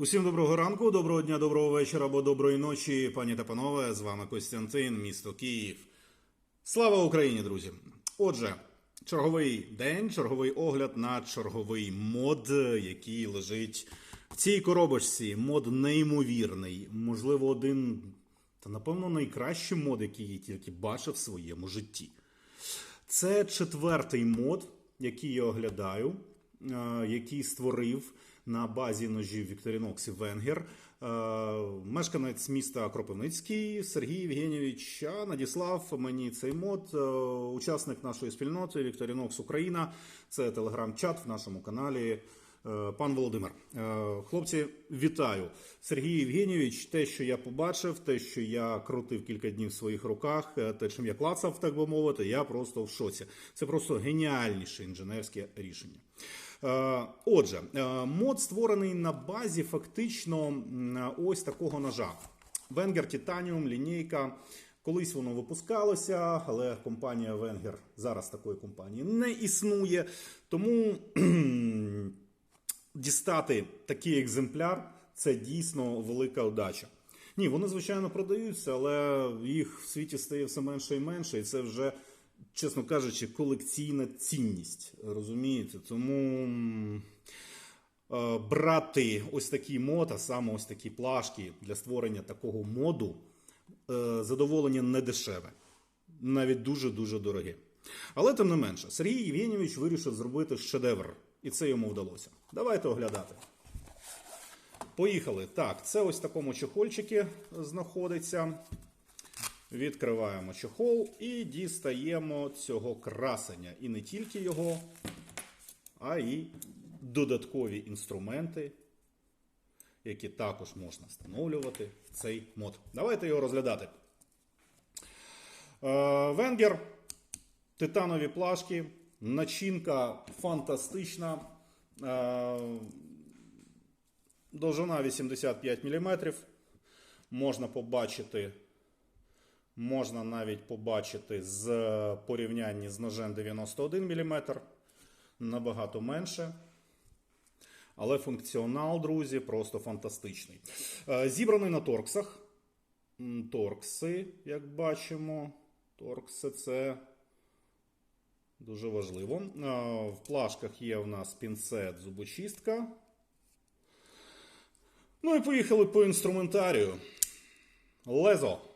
Усім доброго ранку, доброго дня, доброго вечора або доброї ночі, пані та панове. З вами Костянтин, місто Київ. Слава Україні, друзі! Отже, черговий день, черговий огляд на черговий мод, який лежить в цій коробочці. Мод неймовірний. Можливо, один, та напевно, найкращий мод, який я тільки бачив в своєму житті. Це четвертий мод, який я оглядаю, е, який створив на базі ножів Вікторіноксі Венгер. е, Мешканець міста Кропивницький Сергій Євгенійович надіслав мені цей мод, е, учасник нашої спільноти Вікторінокс Україна. Це телеграм-чат в нашому каналі. Е, Пан Володимир, хлопці, вітаю. Сергій Євгенійович, те, що я побачив, те, що я крутив кілька днів в своїх руках, те, чим я клацав, так би мовити, я просто в шоці. Це просто геніальніше інженерське рішення. Е, Отже, е, мод створений на базі фактично ось такого ножа. Венгер Титаніум, лінійка. Колись воно випускалося, але компанія Венгер зараз такої компанії не існує. Тому дістати такий екземпляр це дійсно велика удача. Ні, вони, звичайно, продаються, але їх в світі стає все менше і менше, і це вже, чесно кажучи, колекційна цінність. Розумієте? Тому е, брати ось такі мод, а саме ось такі плашки для створення такого моду, е, задоволення не дешеве, навіть дуже-дуже дороге. Але тим не менше, Сергій Євгенійович вирішив зробити шедевр, і це йому вдалося. Давайте оглядати. Поїхали. Так, це ось в такому чехольчику знаходиться. Відкриваємо чехол і дістаємо цього красення. І не тільки його, а й додаткові інструменти, які також можна встановлювати в цей мод. Давайте його розглядати. Е, Венгер, титанові плашки, начинка фантастична. Е, Довжина 85 мм. Можна побачити, можна навіть побачити з порівняння з ножем 91 мм. Набагато менше. Але функціонал, друзі, просто фантастичний. Е, Зібраний на торксах. Торкси, як бачимо. Торкси це дуже важливо. Е, В плашках є в нас пінцет, зубочистка. Ну і поїхали по інструментарію. Лезо.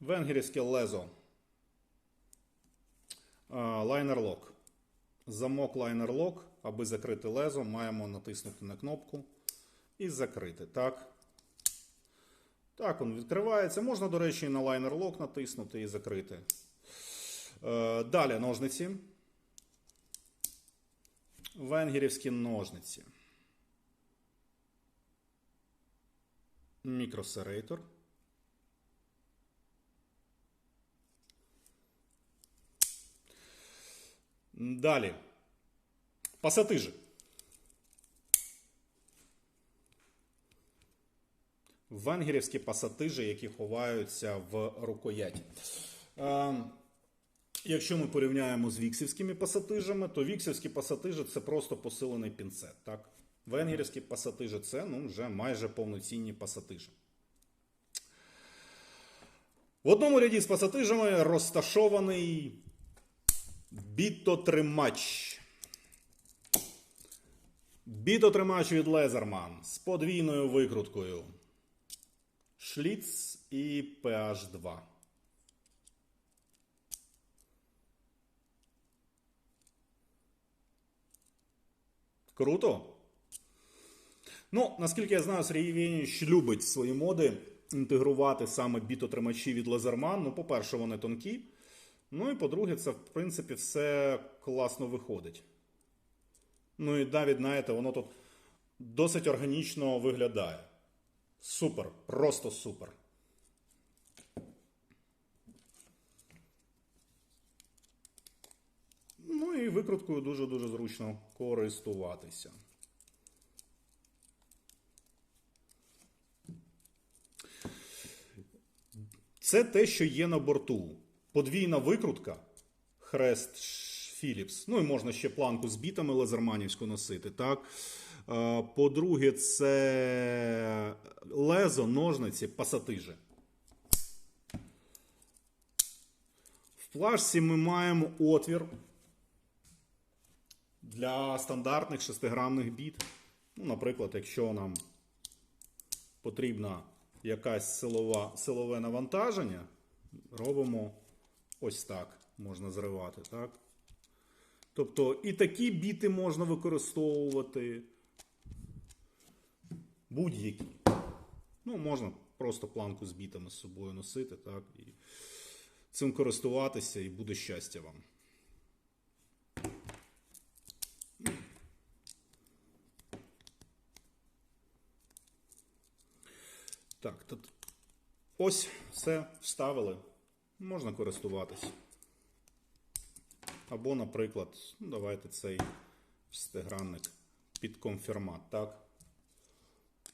Венгерівське лезо. Лайнер-лок. Замок лайнер-лок. Аби закрити лезо, маємо натиснути на кнопку і закрити. Так. Так, він відкривається. Можна, до речі, і на лайнер-лок натиснути і закрити. Е, Далі ножниці. Венгерівські ножниці. Мікросерейтор. Далі. Пасатижі. Венгерівські пасатижі, які ховаються в рукояті. Е, Якщо ми порівняємо з віксівськими пасатижами, то віксівські пасатижі це просто посилений пінцет. Так? Венгерівські пасатижі це ну, вже майже повноцінні пасатижі. В одному ряді з пасатижами розташований бітотримач. Бітотримач від Лезерман з подвійною викруткою. Шліц і PH2. Круто. Ну, наскільки я знаю, Сергій Євгенійович любить свої моди інтегрувати саме бітотримачі від Лазерман. Ну, по-перше, вони тонкі. Ну і по-друге, це, в принципі, все класно виходить. Ну і навіть, знаєте, воно тут досить органічно виглядає. Супер, просто супер. Ну і викруткою дуже-дуже зручно користуватися. Це те, що є на борту. Подвійна викрутка, хрест Philips. Ну і можна ще планку з бітами лазерманівську носити. Так? Е, По-друге, це лезо, ножниці, пасатижі. В плашці ми маємо отвір для стандартних шестигранних біт. Ну, наприклад, якщо нам потрібна якась силова, силове навантаження, робимо ось так. Можна зривати, так? Тобто і такі біти можна використовувати. Будь-які. Ну, можна просто планку з бітами з собою носити, так? І цим користуватися, і буде щастя вам. Так, тут ось все вставили. Можна користуватись. Або, наприклад, ну, давайте цей шестигранник під конфірмат, так?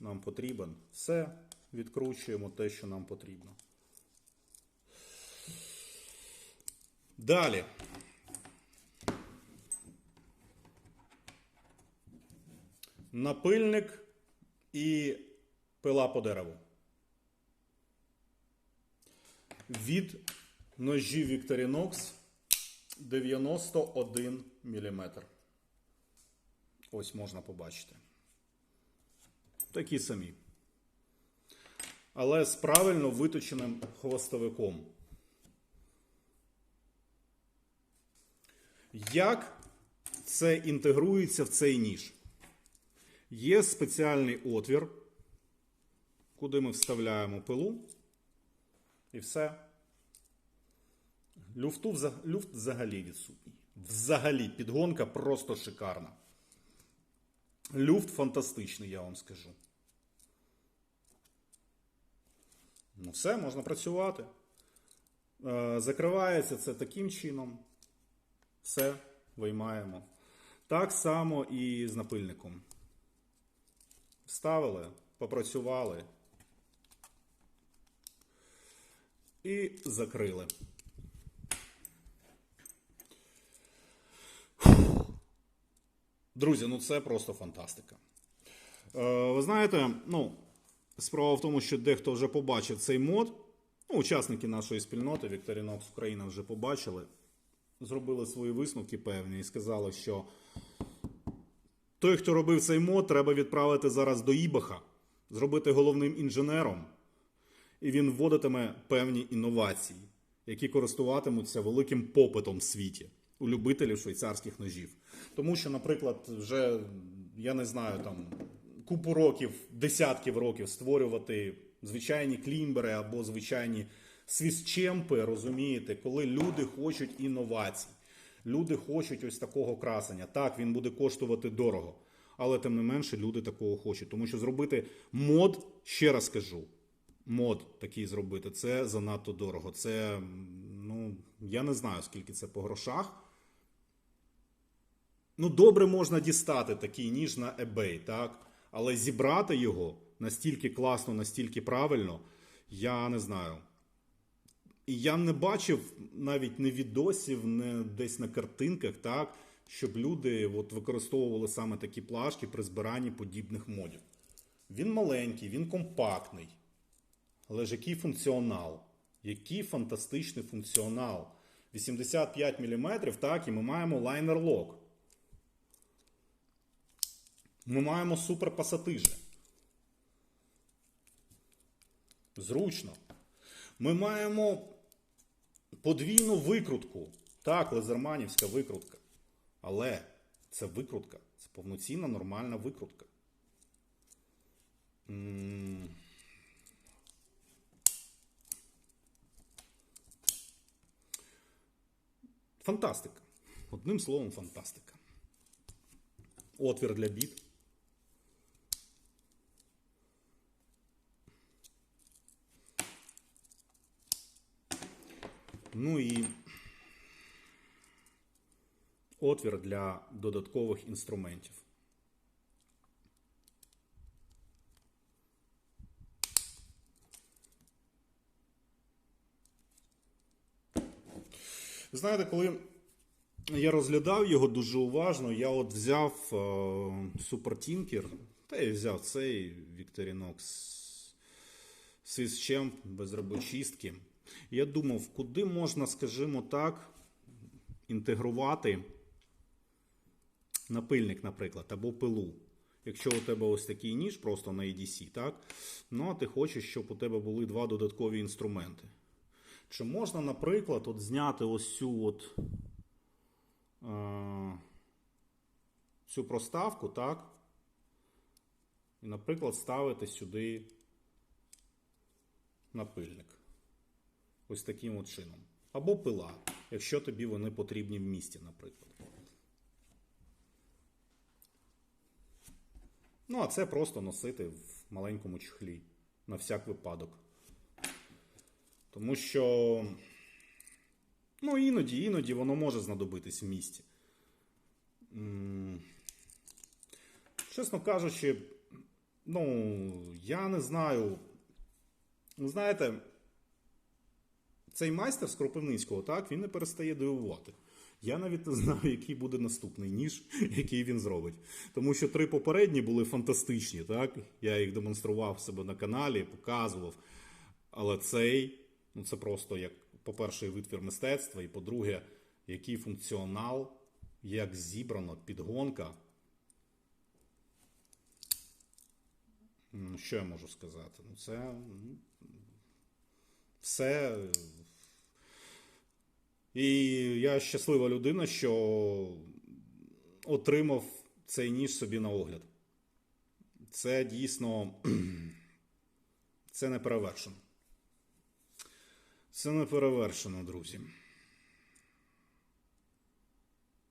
Нам потрібен. Все, відкручуємо те, що нам потрібно. Далі. Напильник і пила по дереву. Від ножів Victorinox 91 мм. Ось можна побачити. Такі самі. Але з правильно виточеним хвостовиком. Як це інтегрується в цей ніж? Є спеціальний отвір, куди ми вставляємо пилу. І все. Люфту, люфт взагалі відсутній. Взагалі, підгонка просто шикарна. Люфт фантастичний, я вам скажу. Ну, все, можна працювати. Е, Закривається це таким чином. Все, виймаємо. Так само і з напильником. Вставили, попрацювали. І закрили. Друзі, ну це просто фантастика. Е, ви знаєте, ну, справа в тому, що дехто вже побачив цей мод. Ну, учасники нашої спільноти Victorinox Україна вже побачили, зробили свої висновки певні і сказали, що той, хто робив цей мод, треба відправити зараз до Ібаха, зробити головним інженером, і він вводитиме певні інновації, які користуватимуться великим попитом в світі у любителів швейцарських ножів. Тому що, наприклад, вже я не знаю там купу років, десятків років створювати звичайні клімбери або звичайні свісчемпи, розумієте, коли люди хочуть інновацій. Люди хочуть ось такого красення. Так, він буде коштувати дорого. Але тим не менше люди такого хочуть. Тому що зробити мод, ще раз кажу, мод такий зробити, це занадто дорого. Це, ну, я не знаю, скільки це по грошах. Ну, добре можна дістати такий ніж на eBay, так? Але зібрати його настільки класно, настільки правильно, я не знаю. І я не бачив навіть не відосів, не десь на картинках, так, щоб люди от, використовували саме такі плашки при збиранні подібних модів. Він маленький, він компактний. Але ж який функціонал? Який фантастичний функціонал. 85 мм, так, і ми маємо лайнер лок. Ми маємо суперпасатижі. Зручно. Ми маємо подвійну викрутку. Так, лезерманівська викрутка. Але це викрутка. Це повноцінна нормальна викрутка. М. Фантастика. Одним словом, фантастика. Отвір для бід. Ну і отвір для додаткових інструментів. Знаєте, коли Я розглядав його дуже уважно. Я от взяв Super та я взяв цей Victorinox Swiss без робочистки. Я думав, куди можна, скажімо так, інтегрувати напильник, наприклад, або пилу. Якщо у тебе ось такий ніж просто на EDC, так? Ну, а ти хочеш, щоб у тебе були два додаткові інструменти. Чи можна, наприклад, от зняти ось цю от е, цю проставку, так? І, наприклад, ставити сюди напильник. Ось таким от чином. Або пила, якщо тобі вони потрібні в місті, наприклад. Ну, а це просто носити в маленькому чехлі на всяк випадок. Тому що, ну, іноді, іноді воно може знадобитись в місті. Чесно кажучи, ну, я не знаю. Знаєте, цей майстер з Кропивницького, так, він не перестає дивувати. Я навіть не знаю, який буде наступний ніж, який він зробить. Тому що три попередні були фантастичні, так? Я їх демонстрував себе на каналі, показував. Але цей, ну це просто як, по-перше, витвір мистецтва, і по-друге, який функціонал, як зібрано підгонка. Ну, Що я можу сказати? Ну, це все. І я щаслива людина, що отримав цей ніж собі на огляд. Це дійсно це не перевершено. Це не перевершено, друзі.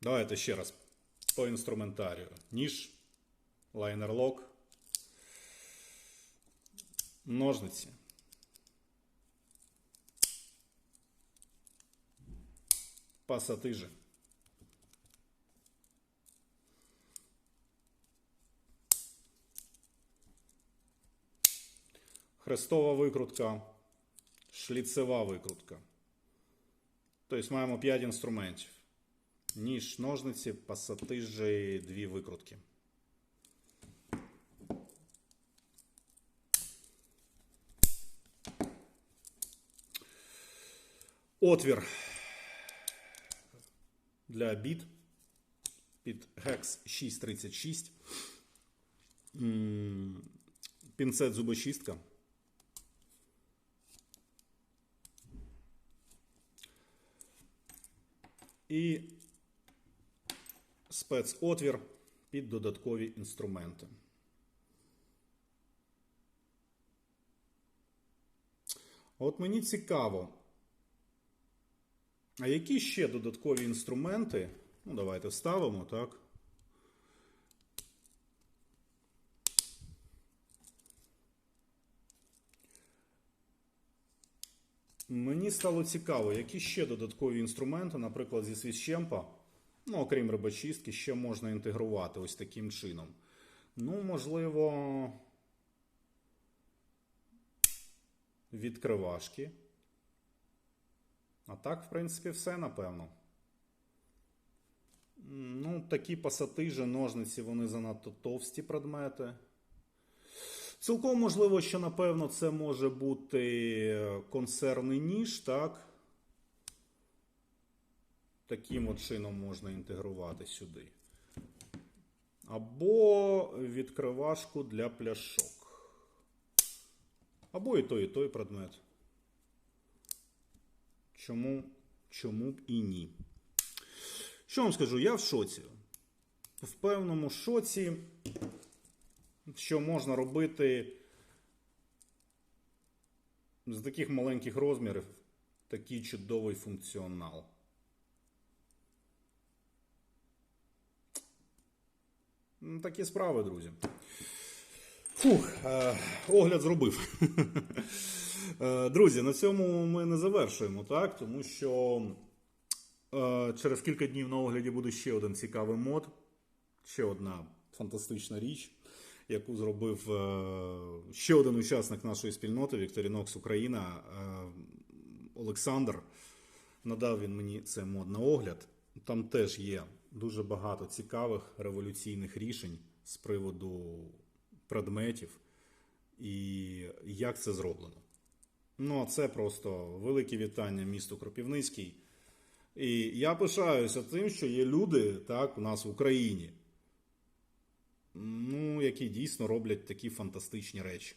Давайте ще раз по інструментарію. Ніж, лайнер-лок, ножниці. Пасатижи. Хрестова викрутка, шліцева викрутка. Тобто маємо 5 інструментів. Ніж, ножниці, пасатижі, дві викрутки. Отвір для біт під Hex 636. М, Пінцет зубочистка. І спецотвір під додаткові інструменти. От мені цікаво, а які ще додаткові інструменти? Ну, давайте вставимо, так? Мені стало цікаво, які ще додаткові інструменти, наприклад, зі свіщемпа, ну, окрім рибачистки, ще можна інтегрувати ось таким чином. Ну, можливо, відкривашки. А так, в принципі, все, напевно. Ну, такі пасатижі, ножниці, вони занадто товсті предмети. Цілком можливо, що напевно це може бути консервний ніж, так? Таким от чином можна інтегрувати сюди. Або відкривашку для пляшок. Або і той, і той предмет. Чому, чому б і ні? Що вам скажу? Я в шоці. В певному шоці, що можна робити з таких маленьких розмірів такий чудовий функціонал. Ну, Такі справи, друзі. Фух, е, огляд зробив. Е, Друзі, на цьому ми не завершуємо, так? Тому що е, через кілька днів на огляді буде ще один цікавий мод, ще одна фантастична річ, яку зробив е, ще один учасник нашої спільноти Victorinox Україна е, Олександр. Надав він мені це мод на огляд. там теж є дуже багато цікавих революційних рішень з приводу предметів і як це зроблено. Ну, а це просто велике вітання місту Кропівницький. І я пишаюся тим, що є люди так, у нас в Україні, ну, які дійсно роблять такі фантастичні речі.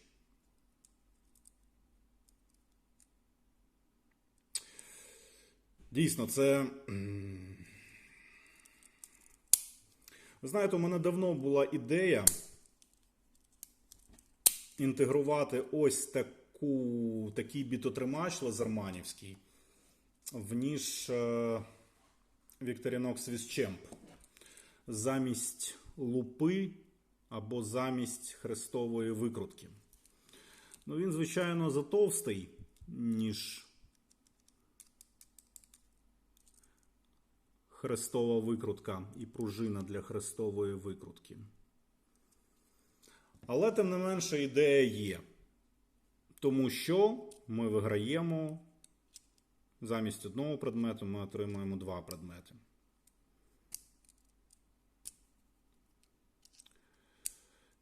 Дійсно, це. Ви знаєте, у мене давно була ідея інтегрувати ось таку, такий бітотримач лазерманівський в ніж е, Victorinox Vischamp замість лупи або замість хрестової викрутки. Ну, він, звичайно, затовстий, ніж хрестова викрутка і пружина для хрестової викрутки. Але, тим не менше, ідея є. Тому що ми виграємо замість одного предмету, ми отримуємо два предмети.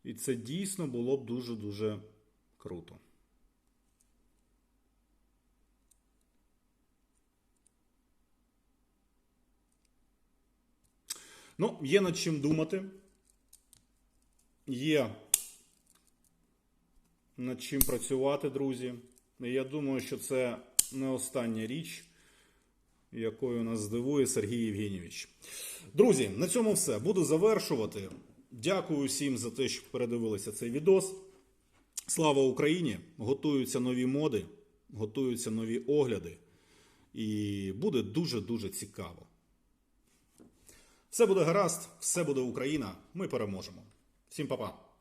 І це дійсно було б дуже-дуже круто. Ну, є над чим думати. Є над чим працювати, друзі. Я думаю, що це не остання річ, якою нас здивує Сергій Євгенійович. Друзі, на цьому все. Буду завершувати. Дякую всім за те, що передивилися цей відос. Слава Україні! Готуються нові моди, готуються нові огляди. І буде дуже-дуже цікаво. Все буде гаразд, все буде Україна. Ми переможемо. Всім па-па.